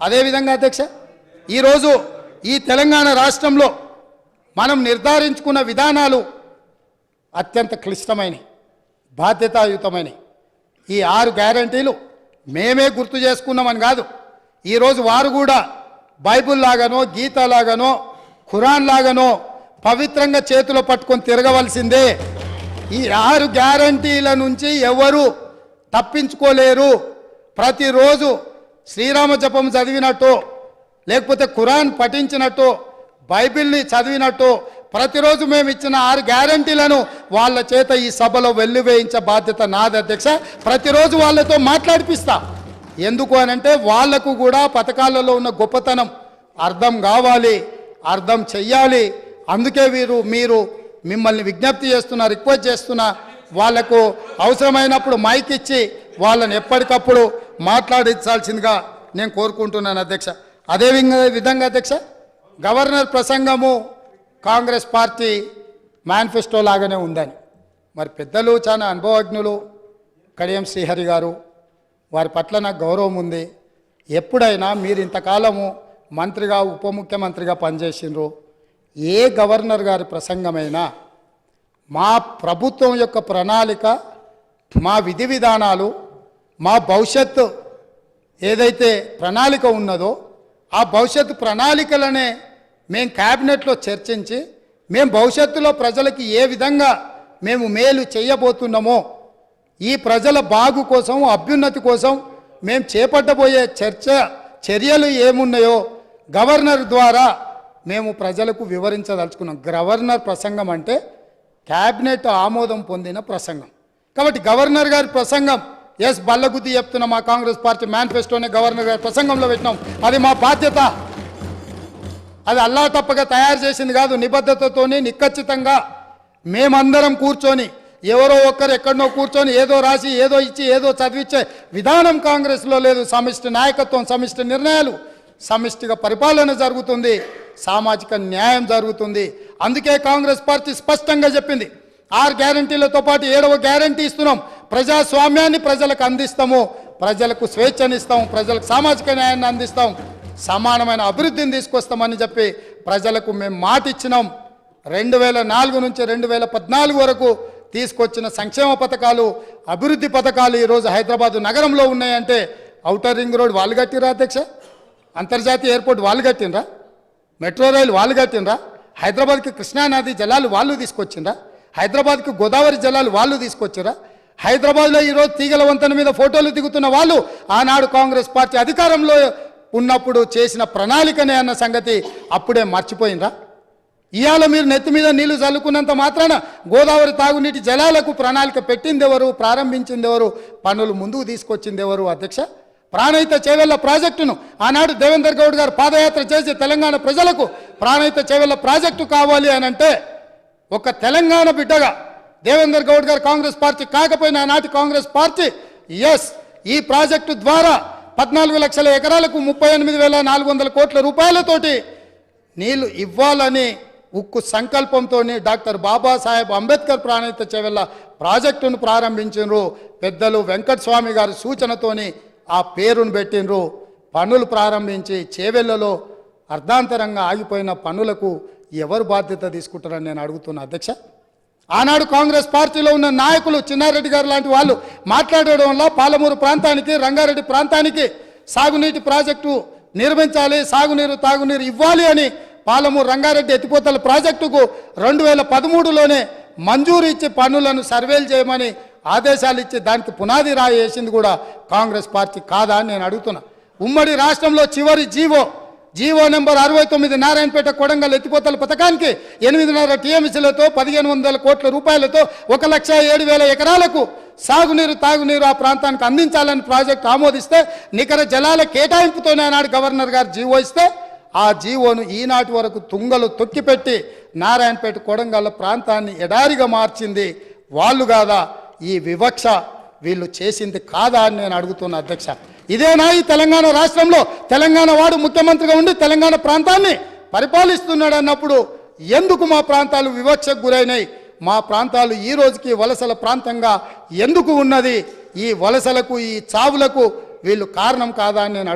అదేవిధంగా అధ్యక్ష ఈరోజు ఈ తెలంగాణ రాష్ట్రంలో మనం నిర్ధారించుకున్న విధానాలు అత్యంత క్లిష్టమైనవి బాధ్యతాయుతమైనవి. ఈ ఆరు గ్యారంటీలు మేమే గుర్తు చేసుకున్నామని కాదు ఈరోజు వారు కూడా బైబుల్ లాగానో గీత లాగానో ఖురాన్ లాగానో పవిత్రంగా చేతిలో పట్టుకొని తిరగవలసిందే. ఈ ఆరు గ్యారంటీల నుంచి ఎవరు తప్పించుకోలేరు. ప్రతిరోజు శ్రీరామ జపం చదివినట్టు లేకపోతే ఖురాన్ పఠించినట్టు బైబిల్ని చదివినట్టు ప్రతిరోజు మేము ఇచ్చిన ఆరు గ్యారంటీలను వాళ్ళ చేత ఈ సభలో వెల్లువేయించే బాధ్యత నాది అధ్యక్ష. ప్రతిరోజు వాళ్ళతో మాట్లాడిపిస్తా. ఎందుకు అనంటే వాళ్ళకు కూడా పథకాలలో ఉన్న గొప్పతనం అర్థం కావాలి అర్థం చెయ్యాలి. అందుకే వీరు మీరు మిమ్మల్ని విజ్ఞప్తి చేస్తున్నా రిక్వెస్ట్ చేస్తున్నా వాళ్ళకు అవసరమైనప్పుడు మైక్ ఇచ్చి వాళ్ళని ఎప్పటికప్పుడు మాట్లాడించాల్సిందిగా నేను కోరుకుంటున్నాను అధ్యక్ష. అదే విధంగా- అధ్యక్ష గవర్నర్ ప్రసంగము కాంగ్రెస్ పార్టీ మేనిఫెస్టో లాగానే ఉందని. మరి పెద్దలు చాలా అనుభవజ్ఞులు కడియం శ్రీహరి గారు వారి పట్ల నాకు గౌరవం ఉంది. ఎప్పుడైనా మీరు ఇంతకాలము మంత్రిగా ఉప ముఖ్యమంత్రిగా పనిచేసిండ్రు. ఏ గవర్నర్ గారి ప్రసంగమైనా మా ప్రభుత్వం యొక్క ప్రణాళిక మా విధి విధానాలు మా భవిష్యత్తు ఏదైతే ప్రణాళిక ఉన్నదో ఆ భవిష్యత్తు ప్రణాళికలనే మేము క్యాబినెట్లో చర్చించి మేము భవిష్యత్తులో ప్రజలకి ఏ విధంగా మేము మేలు చేయబోతున్నామో ఈ ప్రజల బాగు కోసం అభ్యున్నతి కోసం మేము చేపట్టబోయే చర్చ చర్యలు ఏమున్నాయో గవర్నర్ ద్వారా మేము ప్రజలకు వివరించదలుచుకున్నాం. గవర్నర్ ప్రసంగం అంటే క్యాబినెట్ ఆమోదం పొందిన ప్రసంగం. కాబట్టి గవర్నర్ గారి ప్రసంగం ఎస్ బల్లగుద్ది చెప్తున్న మా కాంగ్రెస్ పార్టీ మేనిఫెస్టోనే గవర్నర్ గారి ప్రసంగంలో పెట్టినాం. అది మా బాధ్యత. అది అల్లా తప్పగా తయారు చేసింది కాదు నిబద్ధతతోని నిక్కచ్చితంగా మేమందరం కూర్చొని ఎవరో ఒక్కరు ఎక్కడనో కూర్చొని ఏదో రాసి ఏదో ఇచ్చి ఏదో చదివించే విధానం కాంగ్రెస్లో లేదు. సమిష్టి నాయకత్వం సమిష్టి నిర్ణయాలు సమిష్టిగా పరిపాలన జరుగుతుంది సామాజిక న్యాయం జరుగుతుంది. అందుకే కాంగ్రెస్ పార్టీ స్పష్టంగా చెప్పింది. ఆరు గ్యారంటీలతో పాటు ఏడవ గ్యారంటీ ఇస్తున్నాం. ప్రజాస్వామ్యాన్ని ప్రజలకు అందిస్తాము ప్రజలకు స్వేచ్ఛనిస్తాం ప్రజలకు సామాజిక న్యాయాన్ని అందిస్తాం సమానమైన అభివృద్ధిని తీసుకొస్తామని చెప్పి ప్రజలకు మేము మాట ఇచ్చినాం రెండు వేల నాలుగు నుంచి రెండు వేల పద్నాలుగు వరకు తీసుకొచ్చిన సంక్షేమ పథకాలు అభివృద్ధి పథకాలు ఈరోజు హైదరాబాద్ నగరంలో ఉన్నాయంటే ఔటర్ రింగ్ రోడ్ వాళ్ళు కట్టిరా అధ్యక్ష? అంతర్జాతీయ ఎయిర్పోర్ట్ వాళ్ళు కట్టినరా మెట్రో రైలు వాళ్ళు కట్టినరా హైదరాబాద్కి కృష్ణానది జలాలు వాళ్ళు తీసుకొచ్చిండ్రా? హైదరాబాద్కి గోదావరి జలాలు వాళ్ళు తీసుకొచ్చిరా హైదరాబాద్లో ఈరోజు తీగల వంతెన మీద ఫోటోలు దిగుతున్న వాళ్ళు ఆనాడు కాంగ్రెస్ పార్టీ అధికారంలో ఉన్నప్పుడు చేసిన ప్రణాళికనే అన్న సంగతి అప్పుడే మర్చిపోయిందా? ఇవాళ మీరు నెత్తి మీద నీళ్ళు చల్లుకున్నంత మాత్రాన గోదావరి తాగునీటి జలాలకు ప్రణాళిక పెట్టింది ఎవరు ప్రారంభించింది ఎవరు పనులు ముందుకు తీసుకొచ్చింది ఎవరు అధ్యక్ష? ప్రాణహిత చేవెళ్ళ ప్రాజెక్టును ఆనాడు దేవేందర్ గౌడ్ గారు పాదయాత్ర చేసి తెలంగాణ ప్రజలకు ప్రాణహిత చేవెళ్ళ ప్రాజెక్టు కావాలి అని అంటే ఒక తెలంగాణ బిడ్డగా దేవేందర్ గౌడ్ గారు కాంగ్రెస్ పార్టీ కాకపోయినా నాటి కాంగ్రెస్ పార్టీ ఎస్ ఈ ప్రాజెక్టు ద్వారా పద్నాలుగు లక్షల ఎకరాలకు ముప్పై ఎనిమిది వేల నాలుగు వందల కోట్ల రూపాయలతోటి నీళ్ళు ఇవ్వాలని ఉక్కు సంకల్పంతో డాక్టర్ బాబాసాహెబ్ అంబేద్కర్ ప్రాణిత చెవెళ్ళ ప్రాజెక్టును ప్రారంభించినరు పెద్దలు వెంకట స్వామి గారి సూచనతోని ఆ పేరును పెట్టినరు పనులు ప్రారంభించి చేవెళ్ళలో అర్ధాంతరంగా ఆగిపోయిన పనులకు ఎవరు బాధ్యత తీసుకుంటారని నేను అడుగుతున్నా. అధ్యక్ష? ఆనాడు కాంగ్రెస్ పార్టీలో ఉన్న నాయకులు చిన్నారెడ్డి గారు లాంటి వాళ్ళు మాట్లాడడం వల్ల పాలమూరు ప్రాంతానికి రంగారెడ్డి ప్రాంతానికి సాగునీటి ప్రాజెక్టు నిర్మించాలి సాగునీరు తాగునీరు ఇవ్వాలి అని పాలమూరు రంగారెడ్డి ఎత్తిపోతల ప్రాజెక్టుకు రెండు వేల పదమూడులోనే మంజూరు ఇచ్చి పనులను సర్వేలు చేయమని ఆదేశాలు ఇచ్చి దానికి పునాది రాయేసింది కూడా కాంగ్రెస్ పార్టీ కాదా అని నేను అడుగుతున్నా. ఉమ్మడి రాష్ట్రంలో చివరి జీవో జీవో నెంబర్ అరవై తొమ్మిది నారాయణపేట కొడంగల్ ఎత్తిపోతల పథకానికి ఎనిమిదిన్నర టీఎంసీలతో పదిహేను వందల కోట్ల రూపాయలతో ఒక లక్ష ఏడు వేల ఎకరాలకు సాగునీరు తాగునీరు ఆ ప్రాంతానికి అందించాలని ప్రాజెక్టు ఆమోదిస్తే నికర జలాల కేటాయింపుతోనే ఆనాడు గవర్నర్ గారు జీవో ఇస్తే ఆ జీవోను ఈనాటి వరకు తుంగలు తొక్కిపెట్టి నారాయణపేట కొడంగల్ ప్రాంతాన్ని ఎడారిగా మార్చింది వాళ్ళు కాదా? ఈ వివక్ష వీళ్ళు చేసింది కాదా అని నేను అడుగుతున్నా అధ్యక్ష. ఇదేనా ఈ తెలంగాణ రాష్ట్రంలో తెలంగాణ వాడు ముఖ్యమంత్రిగా ఉండి తెలంగాణ ప్రాంతాన్ని పరిపాలిస్తున్నాడు అన్నప్పుడు ఎందుకు మా ప్రాంతాలు వివక్షకు గురైనాయి? మా ప్రాంతాలు ఈ రోజుకి వలసల ప్రాంతంగా ఎందుకు ఉన్నది? ఈ వలసలకు ఈ చావులకు వీళ్ళు కారణం కాదా అని నేను